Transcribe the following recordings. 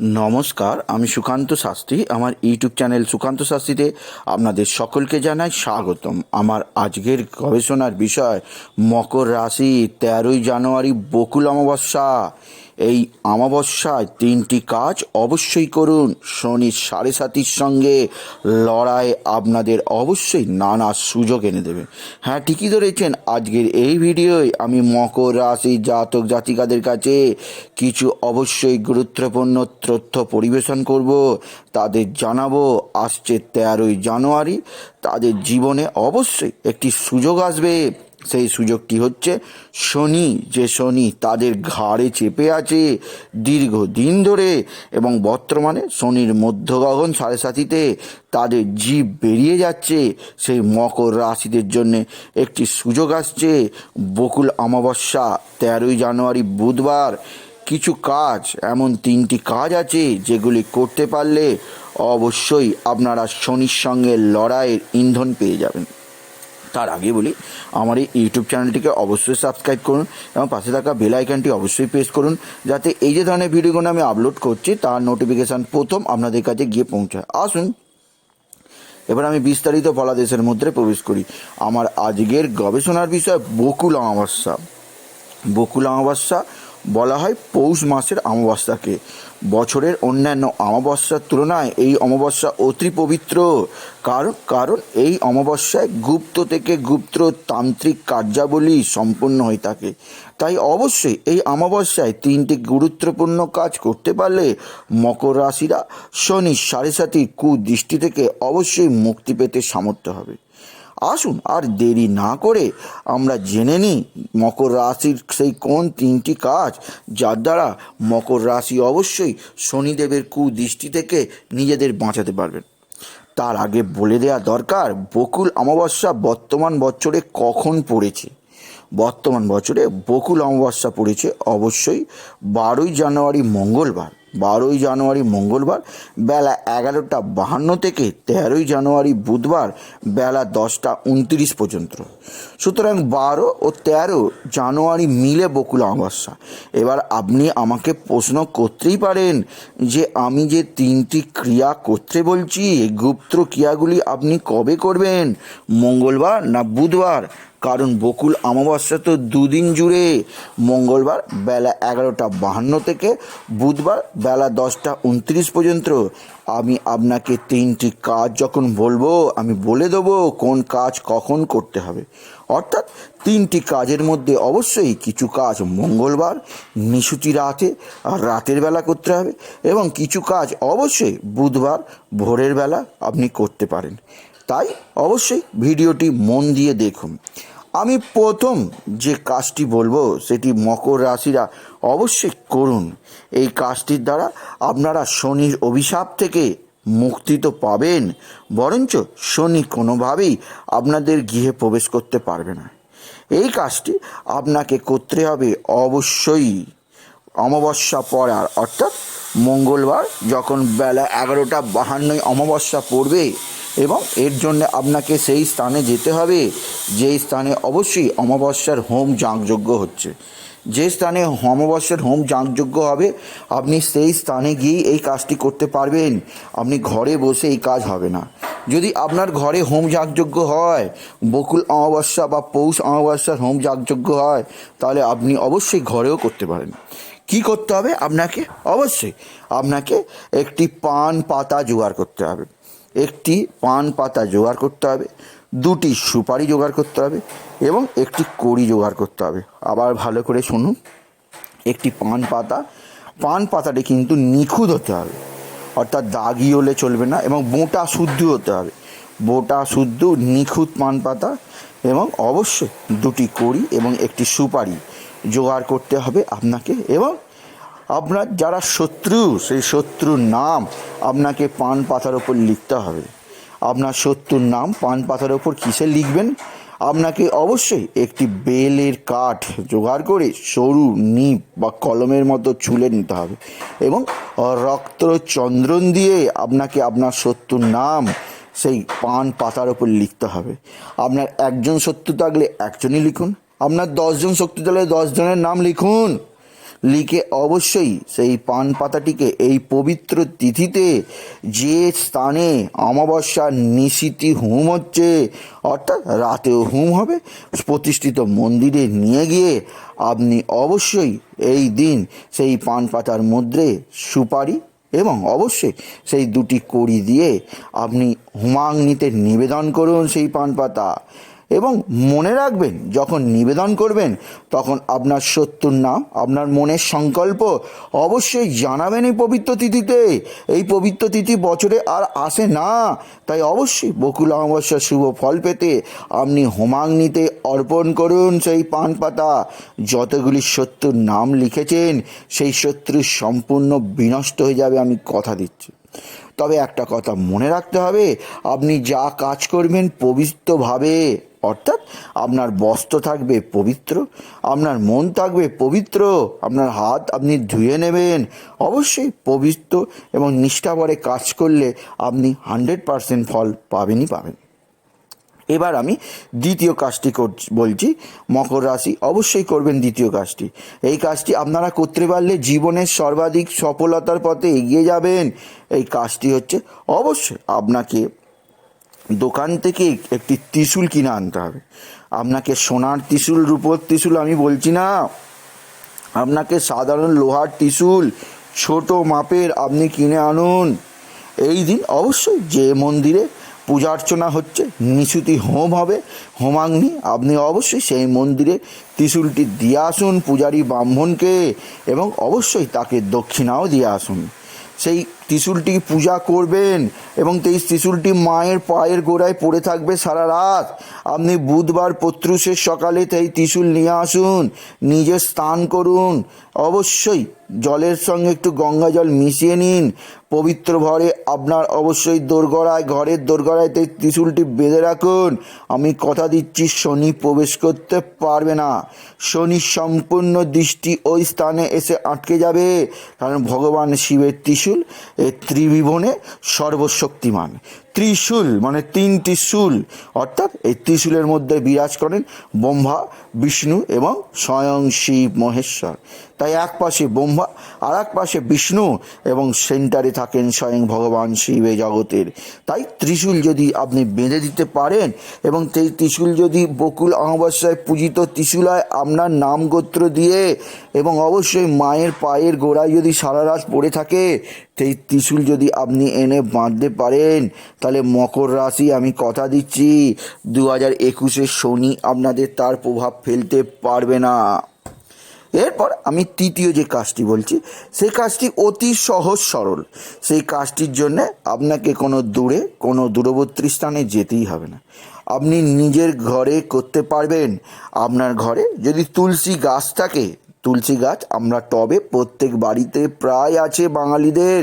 নমস্কার, আমি সুকান্ত শাস্ত্রী। আমার ইউটিউব চ্যানেল সুকান্ত শাস্ত্রীতে আপনাদের সকলকে জানাই স্বাগতম। আমার আজকের গবেষণার বিষয়, মকর রাশি তেরোই জানুয়ারি, বকুল অমাবস্যা। এই অমাবস্যায় তিনটি কাজ অবশ্যই করুন। শনির সাড়ে সাতির সঙ্গে লড়াই আপনাদের অবশ্যই নানা সুযোগ এনে দেবে। হ্যাঁ ঠিকই ধরেছেন। আজকের এই ভিডিওয় আমি মকর রাশি জাতক জাতিকাদের কাছে কিছু অবশ্যই গুরুত্বপূর্ণ তথ্য পরিবেশন করব। তাদের জানাব, আসছে তেরোই জানুয়ারি। তাদের জীবনে অবশ্যই একটি সুযোগ আসবে। সেই সুযোগটি হচ্ছে? শনি, যে শনি তাদের ঘাড়ে চেপে আছে দীর্ঘদিন ধরে এবং বর্তমানে শনির মধ্য গগন সাড়ে সাতিতে তাদের জীব বেরিয়ে যাচ্ছে। সেই মকর রাশিদের জন্য একটি সুযোগ আসছে। বকুল অমাবস্যা, তেরোই জানুয়ারি বুধবার। কিছু কাজ, এমন তিনটি কাজ আছে যেগুলি করতে পারলে অবশ্যই আপনারা শনির সঙ্গে লড়াইয়ের ইন্ধন পেয়ে যাবেন। তার আগে বলি, আমার এই ইউটিউব চ্যানেলটিকে অবশ্যই সাবস্ক্রাইব করুন এবং পাশে থাকা বেল আইকনটি অবশ্যই প্রেস করুন, যাতে এই যে ধরনের ভিডিওগুলো আমি আপলোড করছি, তার নোটিফিকেশান প্রথম আপনাদের কাছে গিয়ে পৌঁছায়। আসুন, এবার আমি বিস্তারিত ফলাদেশের মধ্যে প্রবেশ করি। আমার আজকের গবেষণার বিষয় বকুল অমাবস্যা। বকুল অমাবস্যা বলা হয় পৌষ মাসের অমাবস্যাকে। বছরের অন্যান্য অমাবস্যার তুলনায় এই অমাবস্যা অতি পবিত্র। কারণ কারণ এই অমাবস্যায় গুপ্ত থেকে গুপ্ত তান্ত্রিক কার্যাবলী সম্পন্ন হয়ে থাকে। তাই অবশ্যই এই অমাবস্যায় তিনটি গুরুত্বপূর্ণ কাজ করতে পারলে মকর রাশিরা শনি সাড়ে সাতির কুদৃষ্টি থেকে অবশ্যই মুক্তি পেতে সামর্থ্য হবে। আসুন আর দেরি না করে আমরা জেনে নিই মকর রাশির সেই কোন তিনটি কাজ, যার দ্বারা মকর রাশি অবশ্যই শনিদেবের কুদৃষ্টি থেকে নিজেদের বাঁচাতে পারবেন। তার আগে বলে দেওয়া দরকার, বকুল অমাবস্যা বর্তমান বছরে কখন পড়েছে? বর্তমান বছরে বকুল অমাবস্যা পড়েছে অবশ্যই বারোই জানুয়ারি মঙ্গলবার। বারোই জানুয়ারি মঙ্গলবার বেলা এগারোটা বাহান্ন থেকে তেরোই জানুয়ারি বুধবার বেলা দশটা উনত্রিশ পর্যন্ত। সুতরাং বারো ও তেরো জানুয়ারি মিলে বকুল অমাবস্যা। এবার আপনি আমাকে প্রশ্ন করতেই পারেন যে আমি যে তিনটি ক্রিয়া করতে বলছি গুপ্ত ক্রিয়াগুলি আপনি কবে করবেন? মঙ্গলবার না বুধবার? কারণ বকুল অমাবস্যা তো দুদিন জুড়ে। মঙ্গলবার বেলা এগারোটা বাহান্ন থেকে বুধবার বেলা দশটা উনত্রিশ পর্যন্ত। আমি আপনাকে তিনটি কাজ যখন বলব, আমি বলে দেবো কোন কাজ কখন করতে হবে। অর্থাৎ তিনটি কাজের মধ্যে অবশ্যই কিছু কাজ মঙ্গলবার, নিশুতি রাতে আর রাতের বেলা করতে হবে এবং কিছু কাজ অবশ্যই বুধবার ভোরের বেলা আপনি করতে পারেন। তাই অবশ্যই ভিডিওটি মন দিয়ে দেখুন। আমি প্রথম যে কাজটি বলব সেটি মকর রাশিরা অবশ্যই করুন। এই কাজটির দ্বারা আপনারা শনির অভিশাপ থেকে মুক্তি তো পাবেন, বরঞ্চ শনি কোনোভাবেই আপনাদের গৃহে প্রবেশ করতে পারবে না। এই কাজটি আপনাকে করতে হবে অবশ্যই অমাবস্যা পড়ার অর্থাৎ মঙ্গলবার যখন বেলা এগারোটা বাহান্নয় অমাবস্যা পড়বে এবং এর জন্য আপনাকে সেই স্থানে যেতে হবে, যেই স্থানে অবশ্যই অমাবস্যার হোম যাগযজ্ঞ হচ্ছে। যে স্থানে অমাবস্যার হোম যাগযজ্ঞ হবে, আপনি সেই স্থানে গিয়েই এই কাজটি করতে পারবেন। আপনি ঘরে বসে এই কাজ হবে না। যদি আপনার ঘরে হোম যাগযজ্ঞ হয়, বকুল অমাবস্যা বা পৌষ অমাবস্যার হোম যাগযজ্ঞ হয়, তাহলে আপনি অবশ্যই ঘরেও করতে পারেন। কি করতে হবে? আপনাকে অবশ্যই আপনাকে একটি পান পাতা জোগাড় করতে হবে। একটি পান পাতা জোগাড় করতে হবে। দুটি সুপারি জোগাড় করতে হবে এবং একটি কড়ি জোগাড় করতে হবে। আবার ভালো করে শুনুন। একটি পান পাতা। পান পাতাটি কিন্তু নিখুঁত হতে হবে। অর্থাৎ দাগি হলে চলবে না এবং বোটা শুদ্ধ হতে হবে। বোটা শুদ্ধ, নিখুঁত পান পাতা এবং অবশ্যই দুটি কড়ি এবং একটি সুপারি জোগাড় করতে হবে আপনাকে এবং আপনার যারা শত্রু, সেই শত্রুর নাম আপনাকে পান পাতার ওপর লিখতে হবে। আপনার শত্রুর নাম পান পাতার ওপর কিসে লিখবেন? আপনাকে অবশ্যই একটি বেলের কাঠ জোগাড় করে সরু, নিপ বা কলমের মতো ছুলে নিতে হবে এবং রক্ত চন্দ্রন দিয়ে আপনাকে আপনার শত্রুর নাম সেই পান পাতার ওপর লিখতে হবে। আপনার একজন শত্রু থাকলে একজনই লিখুন। আপনার দশজন শত্রু থাকলে দশজনের নাম লিখুন। লিখে অবশ্যই সেই পান পাতাটিকে এই পবিত্র তিথিতে যে স্থানে অমাবস্যার নিশীতি হুম হচ্ছে, অর্থাৎ রাতেও হুম হবে, প্রতিষ্ঠিত মন্দিরে নিয়ে গিয়ে আপনি অবশ্যই এই দিন সেই পান পাতার মধ্যে সুপারি এবং অবশ্যই সেই দুটি কড়ি দিয়ে আপনি হুমাগ্নিতে নিবেদন করুন সেই পান পাতা এবং মনে রাখবেন, যখন নিবেদন করবেন, তখন আপনার শত্রুর নাম, আপনার মনের সংকল্প অবশ্যই জানাবেন এই পবিত্র তিথিতে। এই পবিত্র তিথি বছরে আর আসে না। তাই অবশ্যই বকুল অমাবস্যার শুভ ফল পেতে আপনি হোমাগ্নিতে অর্পণ করুন সেই পান পাতা। যতগুলি শত্রুর নাম লিখেছেন, সেই শত্রু সম্পূর্ণ বিনষ্ট হয়ে যাবে, আমি কথা দিচ্ছি। তবে একটা কথা মনে রাখতে হবে, আপনি যা কাজ করবেন পবিত্রভাবে, অর্থাৎ আপনার বস্ত্র থাকবে পবিত্র, আপনার মন থাকবে পবিত্র, আপনার হাত আপনি ধুয়ে নেবেন, অবশ্যই পবিত্র এবং নিষ্ঠাভরে কাজ করলে আপনি হান্ড্রেড পারসেন্ট ফল পাবেনই পাবেন। এবার আমি দ্বিতীয় কাজটি বলছি, মকর রাশি অবশ্যই করবেন দ্বিতীয় কাজটি। এই কাজটি আপনারা করতে পারলে জীবনের সর্বাধিক সফলতার পথে এগিয়ে যাবেন। এই কাজটি হচ্ছে অবশ্যই আপনাকে দোকান থেকে একটি ত্রিশূল কিনে আনতে হবে। আপনাকে সোনার ত্রিশূল, রূপোর ত্রিশূল আমি বলছি না। আপনাকে সাধারণ লোহার ত্রিশুল, ছোট মাপের আপনি কিনে আনুন। এই দিন অবশ্যই যে মন্দিরে পূজা অর্চনা হচ্ছে, নিশুতি হোম হবে। হোমাগ্নি, আপনি অবশ্যই সেই মন্দিরে ত্রিশুলটি দিয়ে আসুন, পূজারী ব্রাহ্মণকে, এবং অবশ্যই তাকে দক্ষিণাও দিয়ে আসুন। সেই ত্রিশূলটি পূজা করবেন এবং সেই ত্রিশূলটি মায়ের পায়ের গোড়ায় পড়ে থাকবে সারা রাত। আপনি বুধবার পত্রুষের সকালে সেই ত্রিশূল নিয়ে আসুন, নিজে স্নান করুন। অবশ্যই জলের সঙ্গে একটু গঙ্গা জল মিশিয়ে নিন। পবিত্র ভরে আপনার অবশ্যই দোরগড়ায়, ঘরের দোরগড়ায় সেই ত্রিশূলটি বেঁধে রাখুন। আমি কথা দিচ্ছি, শনি প্রবেশ করতে পারবে না। শনি সম্পূর্ণ দৃষ্টি ওই স্থানে এসে আটকে যাবে। কারণ ভগবান শিবের ত্রিশূল এই ত্রিভুবনে সর্বশক্তিমান। ত্রিশূল মানে তিনটি শূল। অর্থাৎ এই ত্রিশূলের মধ্যে বিরাজ করেন ব্রহ্মা, বিষ্ণু এবং স্বয়ং শিব মহেশ্বর। তাই এক পাশে ব্রহ্মা, আর এক পাশে বিষ্ণু এবং সেন্টারে থাকেন স্বয়ং ভগবান শিবে জগতের। তাই ত্রিশূল যদি আপনি বেঁধে দিতে পারেন এবং সেই ত্রিশূল যদি বকুল অমাবস্যায় পূজিত ত্রিশূলায় আপনার নাম গোত্র দিয়ে এবং অবশ্যই মায়ের পায়ের গোড়ায় যদি সারা রাত পড়ে থাকে, সেই ত্রিশূল যদি আপনি এনে বাঁধতে পারেন তাহলে মকর রাশি আমি কথা দিচ্ছি। দু হাজার একুশে শনি আপনাদের তার প্রভাব ফেলতে পারবে না। এরপর আমি তৃতীয় যে কাজটি বলছি সেই কাজটি অতি সহজ সরল। সেই কাজটির জন্যে আপনাকে কোনো দূরে, কোনো দূরবর্তী স্থানে যেতেই হবে না। আপনি নিজের ঘরে করতে পারবেন। আপনার ঘরে যদি তুলসী গাছ থাকে, তুলসী গাছ আমরা টবে প্রত্যেক বাড়িতে প্রায় আছে বাঙালিদের।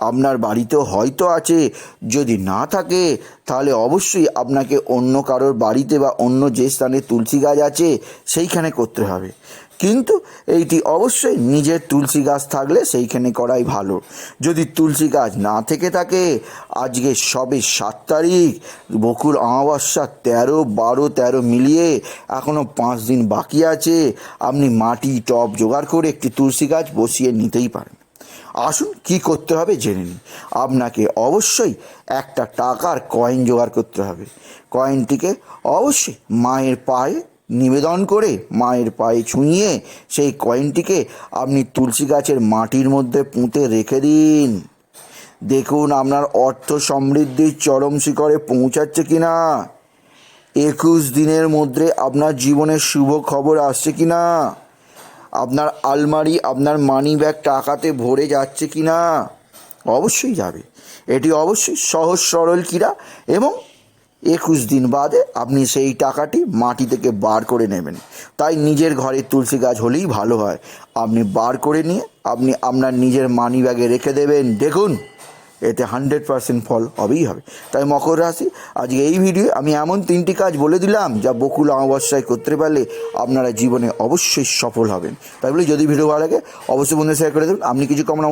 আপনার বাড়িতেও হয়তো আছে। যদি না থাকে, তাহলে অবশ্যই আপনাকে অন্য কারোর বাড়িতে বা অন্য যে স্থানে তুলসী গাছ আছে, সেইখানে করতে হবে। কিন্তু এইটি অবশ্যই নিজের তুলসী গাছ থাকলে সেইখানে করাই ভালো। যদি তুলসী গাছ না থেকে থাকে, আজকে সবে সাত তারিখ, বকুল অমাবস্যা তেরো, বারো, তেরো মিলিয়ে এখনও পাঁচ দিন বাকি আছে। আপনি মাটি, টব, জোগাড় করে একটি তুলসী গাছ বসিয়ে নিতেই পারেন। আসুন কি করতে হবে জেনে নিন আপনাকে অবশ্যই একটা টাকার কয়েন জোগাড় করতে হবে। কয়েনটিকে অবশ্যই মায়ের পায়ে নিবেদন করে, মায়ের পায়ে ছুঁয়ে সেই কয়েনটিকে আপনি তুলসী গাছের মাটির মধ্যে পুঁতে রেখে দিন। দেখুন আপনার অর্থ সমৃদ্ধির চরম শিখরে পৌঁছাচ্ছে কি না একুশ দিনের মধ্যে আপনার জীবনের শুভ খবর আসছে কি না আপনার আলমারি, আপনার মানি ব্যাগ টাকাতে ভরে যাচ্ছে কি না অবশ্যই যাবে। এটি অবশ্যই সহজ সরল ক্রীড়া এবং একুশ দিন বাদে আপনি সেই টাকাটি মাটি থেকে বার করে নেবেন। তাই নিজের ঘরে তুলসী গাছ হলেই ভালো হয়। আপনি বার করে নিয়ে আপনি আপনার নিজের মানি ব্যাগে রেখে দেবেন। দেখুন। এতে হান্ড্রেড পারসেন্ট ফল হবেই হবে। তাই মকর রাশি আজ এই ভিডিও আমি এমন তিনটি কাজ বলে দিলাম যা বকুল অমাবস্যায় করতে পারলে আপনারা জীবনে অবশ্যই সফল হবেন। তাই বলে, যদি ভিডিও ভালো লাগে, অবশ্যই বন্ধু শেয়ার করে দেবেন। আপনি কিছু কমন